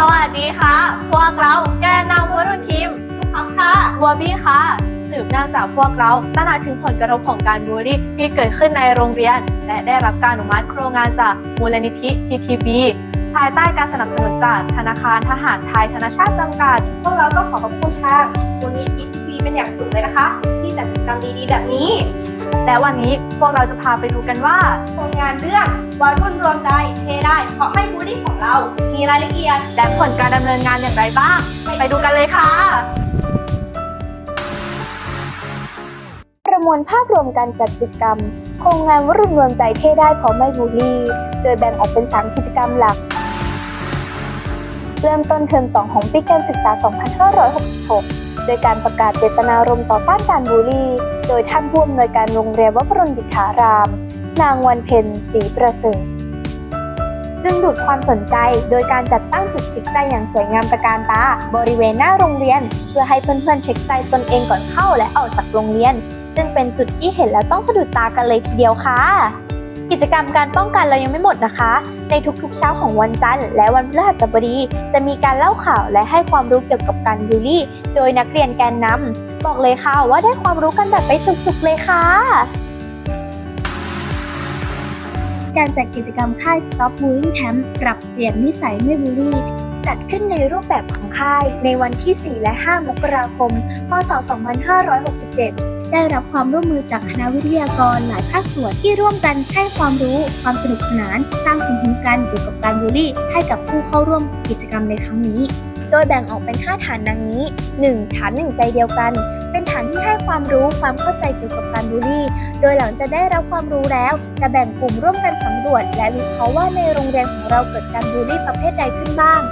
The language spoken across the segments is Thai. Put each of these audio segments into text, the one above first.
สวัสดีค่ะ พวกเราแกนนำวัรุ่นทีมท็อปค่ะวัวบี้ค่ะ สืบเนื่องจากพวกเราตระหนักถึงผลกระทบของการบูลลี่ที่เกิดขึ้นในโรงเรียน และได้รับการอนุมัติโครงงานจากมูลนิธิ TTB ภายใต้การสนับสนุนจากธนาคารทหารไทยธนชาติจำกัด พวกเราก็ขอขอบคุณทางมูลนิธิทีเป็นอย่างสูงเลยนะคะ ที่จัดกิจกรรมดีๆ แบบนี้ และวันนี้พวกเราจะพาไปดูกันว่าโครงานเรื่องวัยรุ่นรวมใจเทได้เพราะไม่บูลลี่ของเรา มีรายละเอียด และผลการดำเนินงานอย่างไรบ้าง ไปดูกันเลยค่ะ ประมวลภาพรวมการจัดกิจกรรม โครงงานวรุ่นรวมใจเทได้เพราะไม่บูลลี่ โดยแบ่งออกเป็น3กิจกรรมหลัก เริ่มต้นเทอม2ของปีการศึกษา 2566 โดยการประกาศเจตนารมณ์ต่อต้านการบูลลี่ โดยท่านผู้อำนวยการโรงเรียนวัดพรนดิษฐาราม นางวันเพ็ญศรีประเสริฐดึงดูดความสนใจโดยการจัดตั้งจุดเช็คใจอย่างสวยงามตระการตา บริเวณหน้าโรงเรียน เพื่อให้เพื่อนๆเช็คใจตนเองก่อนเข้าและออกจากโรงเรียน ซึ่งเป็นจุดที่เห็นแล้วต้องสะดุดตากันเลยทีเดียวค่ะ กิจกรรมการป้องกันเรายังไม่หมดนะคะ ในทุกๆเช้าของวันจันทร์และวันพฤหัสบดี จะมีการเล่าข่าวและให้ความรู้เกี่ยวกับการบูลลี่ โดยนักเรียนแกนนำบอกเลยค่ะว่าได้ความรู้กันแบบไปสุดๆเลยค่ะ การจัดกิจกรรมค่าย Stop Bullying Camp ปรับเปลี่ยนนิสัยไม่บูลลี่ จัดขึ้นในรูปแบบของค่ายในวันที่ 4 และ 5 มกราคม พศ 2567ได้รับความร่วมมือจากคณะวิทยากรหลายภาคส่วนที่ร่วมกันให้ความรู้ ความสนุกสนาน สร้างภูมิคุ้มกันเกี่ยวกับการบูลลี่ ให้กับผู้เข้าร่วมกิจกรรมในครั้งนี้ โดยแบ่งออกเป็น 5 ฐานดังนี้ 1. ฐานหนึ่งใจเดียวกัน เป็นฐานที่ให้ความรู้ความเข้าใจเกี่ยวกับการบูลลี่ โดยหลังจากได้รับความรู้แล้ว จะแบ่งกลุ่มร่วมกันสำรวจ และวิเคราะห์ว่าในโรงเรียนของเราเกิดการบูลลี่ประเภทใดขึ้นบ้าง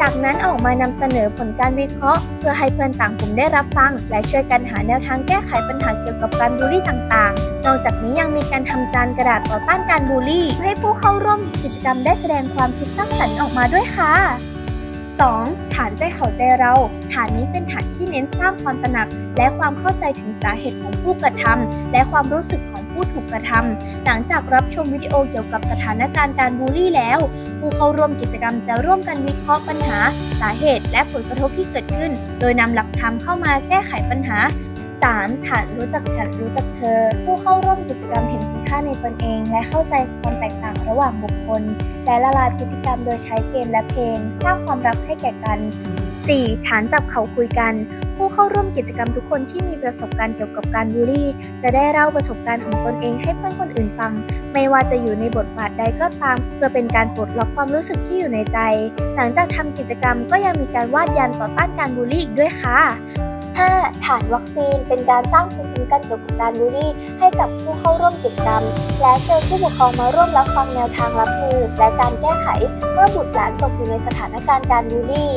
จากนั้นออกมานำเสนอผลการวิเคราะห์ เพื่อให้เพื่อนต่างกลุ่มได้รับฟัง และช่วยกันหาแนวทางแก้ไขปัญหาเกี่ยวกับการบูลลี่ต่างๆ นอกจากนี้ยังมีการทำจานกระดาษต่อต้านการบูลลี่ ให้ผู้เข้าร่วมกิจกรรมได้แสดงความคิดสร้างสรรค์ออกมาด้วยค่ะ 2. ฐานใจเขาใจเรา ฐานนี้เป็นฐานที่เน้นสร้างความตระหนัก และความเข้าใจถึงสาเหตุของผู้กระทำและความรู้สึกของผู้ถูกกระทำหลังจากรับชมวิดีโอเกี่ยวกับสถานการณ์การบูลลี่แล้ว ผู้เข้าร่วมกิจกรรมจะร่วมกันวิเคราะห์ปัญหา สาเหตุ และผลกระทบที่เกิดขึ้น โดยนำหลักธรรมเข้ามาแก้ไขปัญหา 3. ฐานรู้จักฉันรู้จักเธอ ผู้เข้าร่วมกิจกรรมเห็นาในตนเอง และเข้าใจความแตกต่างระหว่างบุคคล และละลายพฤติกรรมโดยใช้เกมและเพลง สร้างความรักให้แก่กัน 4. ฐานจับเขาคุยกัน ผู้เข้าร่วมกิจกรรมทุกคนที่มีประสบการณ์เกี่ยวกับการบูลลี่ จะได้เล่าประสบการณ์ของตนเองให้เพื่อนคนอื่นฟัง ไม่ว่าจะอยู่ในบทบาทใดก็ตาม เพื่อเป็นการปลดล็อกความรู้สึกที่อยู่ในใจ หลังจากทำกิจกรรมก็ยังมีการวาดยันต่อต้านการบูลลี่อีกด้วยค่ะ 5. ฐานวัคซีนเป็นการสร้างภูมิคุ้มกันเกี่ยวกับการบูลลี่ ให้กับผู้เข้าร่วมกิจกรรม และเชิญผู้ปกครองมาร่วมรับฟังแนวทางรับมือ และการแก้ไขเมื่อบุตรหลานตกอยู่ในสถานการณ์การบูลลี่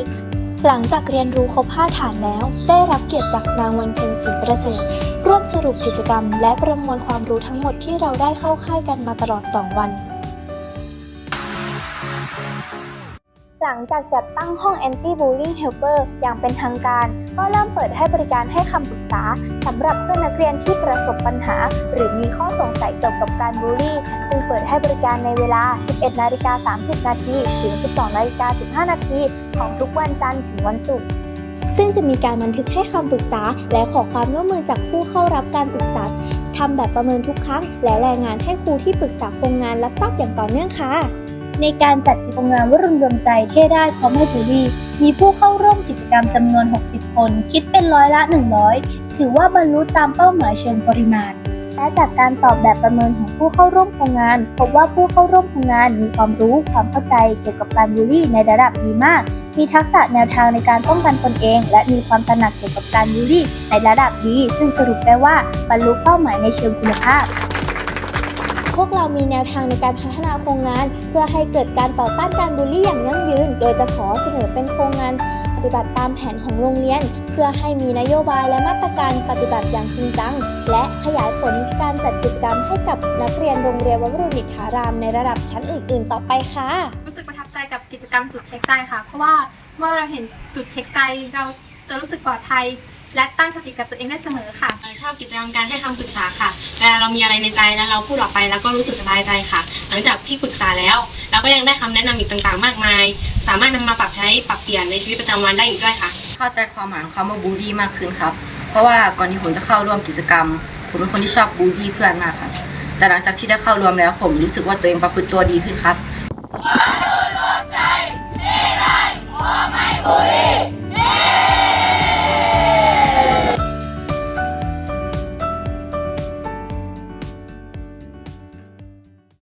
หลังจากเรียนรู้ครบ5ฐานแล้ว ได้รับเกียรติจากนางวันเพ็ญศรีประเสริฐร่วมสรุปกิจกรรม และประมวลความรู้ทั้งหมดที่เราได้เข้าค่ายกันมาตลอด 2 วัน หลังจากจัดตั้งห้อง Anti Bullying Helper อย่างเป็นทางการ ก็เริ่มเปิดให้บริการให้คำปรึกษาสำหรับเพื่อนนักเรียนที่ประสบปัญหา หรือมีข้อสงสัยเกี่ยวกับการบูลลี่ซึ่งเปิดให้บริการในเวลา 11 นาฬิกา 30 นาทีถึง 12 นาฬิกา 15 นาทีของทุกวันจันทร์ถึงวันศุกร์ซึ่งจะมีการบันทึกให้คำปรึกษา และขอความร่วมมือจากผู้เข้ารับการปรึกษาทำแบบประเมินทุกครั้ง และรายงานให้ครูที่ปรึกษาโครงงานรับทราบอย่างต่อเนื่องค่ะ ในการจัดโครงงานวรุณรวมใจเท่ได้พราะไม่บูลลี่มีผู้เข้าร่วมกิจกรรมจำนวน 60 คน คิดเป็นร้อยละ 100 ถือว่าบรรลุตามเป้าหมายเชิงปริมาณ และจากการตอบแบบประเมินของผู้เข้าร่วมโครงงาน พบว่าผู้เข้าร่วมโครงงานมีความรู้ความเข้าใจเกี่ยวกับการบูลลี่ในระดับดีมาก มีทักษะแนวทางในการป้องกันตนเอง และมีความตระหนักเกี่ยวกับการบูลลี่ในระดับดี ซึ่งสรุปได้ว่าบรรลุเป้าหมายในเชิงคุณภาพ พวกเรามีแนวทางในการพัฒนาโครงงาน เพื่อให้เกิดการต่อต้านการบูลลี่อย่างยั่งยืน โดยจะขอเสนอเป็นโครงงานปฏิบัติตามแผนของโรงเรียน เพื่อให้มีนโยบายและมาตรการปฏิบัติอย่างจริงจัง และขยายผลการจัดกิจกรรมให้กับนักเรียนโรงเรียนวัดรุณิธารามในระดับชั้นอื่น ๆ ต่อไปค่ะ รู้สึกประทับใจกับกิจกรรมจุดเช็คใจค่ะ เพราะว่าเมื่อเราเห็นจุดเช็คใจเราจะรู้สึกปลอดภัย และตั้งสติกับตัวเองได้เสมอค่ะ ชอบกิจกรรมการให้คำปรึกษาค่ะเวลาเรามีอะไรในใจแล้วเราพูดออกไปแล้วก็รู้สึกสบายใจค่ะ หลังจากที่ปรึกษาแล้ว เราก็ยังได้คำแนะนำอีกต่างๆ มากมาย สามารถนำมาปรับใช้ปรับเปลี่ยนในชีวิตประจำวันได้อีกด้วยค่ะ เข้าใจความหมายของคำว่าบูลลี่มากขึ้นครับ เพราะว่าก่อนที่ผมจะเข้าร่วมกิจกรรม ผมเป็นคนที่ชอบบูลลี่เพื่อนมากครับ แต่หลังจากที่ได้เข้ารวมแล้วผมรู้สึกว่าตัวเองประพฤติตัวดีขึ้นครับบ